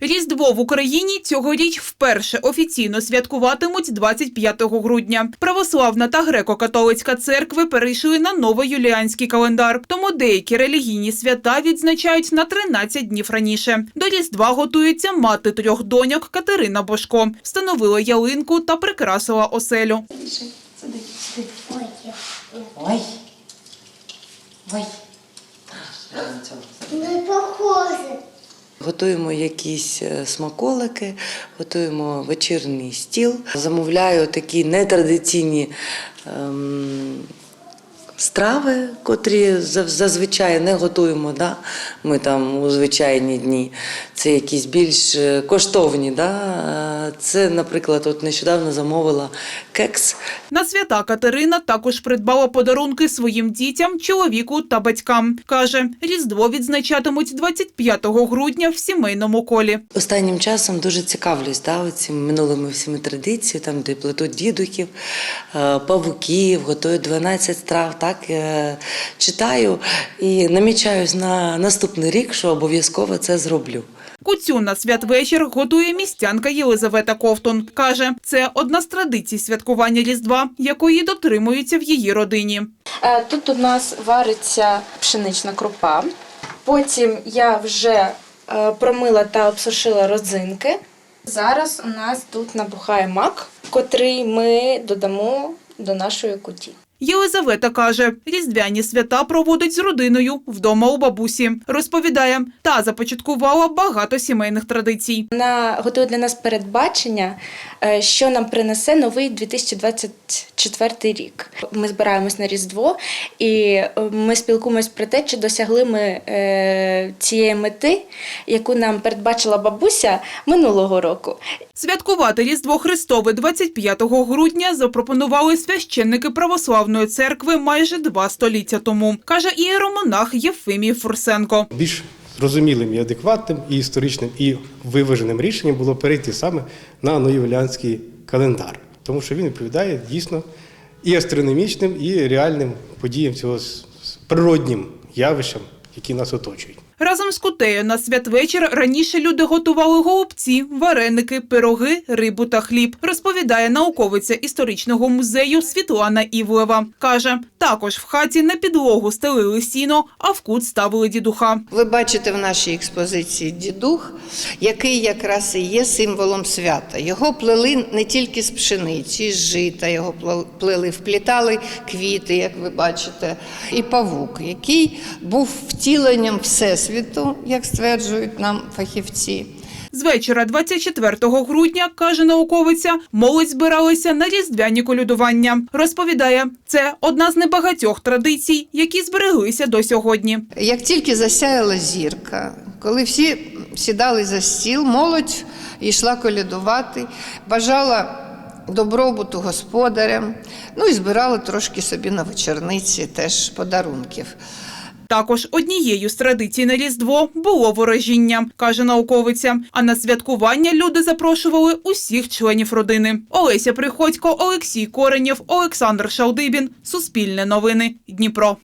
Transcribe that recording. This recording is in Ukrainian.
Різдво в Україні цьогоріч вперше офіційно святкуватимуть 25 грудня. Православна та греко-католицька церкви перейшли на новоюліанський календар, тому деякі релігійні свята відзначають на 13 днів раніше. До Різдва готується мати трьох доньок Катерина Бошко. Встановила ялинку та прикрасила оселю. Ой, Ой. Ой. не похоже. Готуємо якісь е, смаколики, готуємо вечірній стіл. Замовляю такі нетрадиційні ем, страви, котрі зазвичай не готуємо. Да? Ми там у звичайні дні. Це якісь більш е, коштовні. Да? Е, Це, наприклад, от нещодавно замовила кекс. На свята Катерина також придбала подарунки своїм дітям, чоловіку та батькам. Каже, Різдво відзначатимуть 25 грудня в сімейному колі. Останнім часом дуже цікавлюсь да, цими минулими всіми традиціями, там, де плетуть дідухів, е, павуків, готують 12 страв. Так, читаю і намічаюсь на наступний рік, що обов'язково це зроблю. Куцю на святвечір готує містянка Єлизавета Ковтун. Каже, це одна з традицій святкування Різдва, якої дотримуються в її родині. Е, Тут у нас вариться пшенична крупа. Потім я вже е, промила та обсушила родзинки. Зараз у нас тут набухає мак, котрий ми додамо до нашої куті. Єлизавета каже, різдвяні свята проводить з родиною вдома у бабусі. Розповідає, та започаткувала багато сімейних традицій. Вона готує для нас передбачення, е, що нам принесе новий 2024 рік. Ми збираємось на Різдво і е, ми спілкуємось про те, чи досягли ми е, цієї мети, яку нам передбачила бабуся минулого року. Святкувати Різдво Христове 25 грудня запропонували священники православної церкви майже два століття тому, каже ієромонах Єфимій Фурсенко. більш зрозумілим і адекватним, і історичним, і виваженим рішенням було перейти саме на новоюліанський календар, тому що він відповідає дійсно і астрономічним, і реальним подіям цього природнім явищам, які нас оточують. Разом з кутею на святвечір раніше люди готували голубці, вареники, пироги, рибу та хліб. Розповідає науковиця історичного музею Світлана Івлева. Каже, також в хаті на підлогу стелили сіно, а в кут ставили дідуха. Ви бачите в нашій експозиції дідух, який якраз і є символом свята. Його плели не тільки з пшениці, з жита, його плел- плели, вплітали квіти, як ви бачите, і павук, який був втіленням всесвіту, як стверджують нам фахівці. З вечора 24 грудня, каже науковиця, молодь збиралася на різдвяні колядування. Розповідає, це одна з небагатьох традицій, які збереглися до сьогодні. Як тільки засяяла зірка, коли всі сідали за стіл, молодь йшла колядувати, бажала добробуту господарям, ну і збирала трошки собі на вечорниці теж подарунків. Також однією з традицій на Різдво було ворожіння, каже науковиця. А на святкування люди запрошували усіх членів родини. Олеся Приходько, Олексій Коренєв, Олександр Шалдибін. Суспільне новини. Дніпро.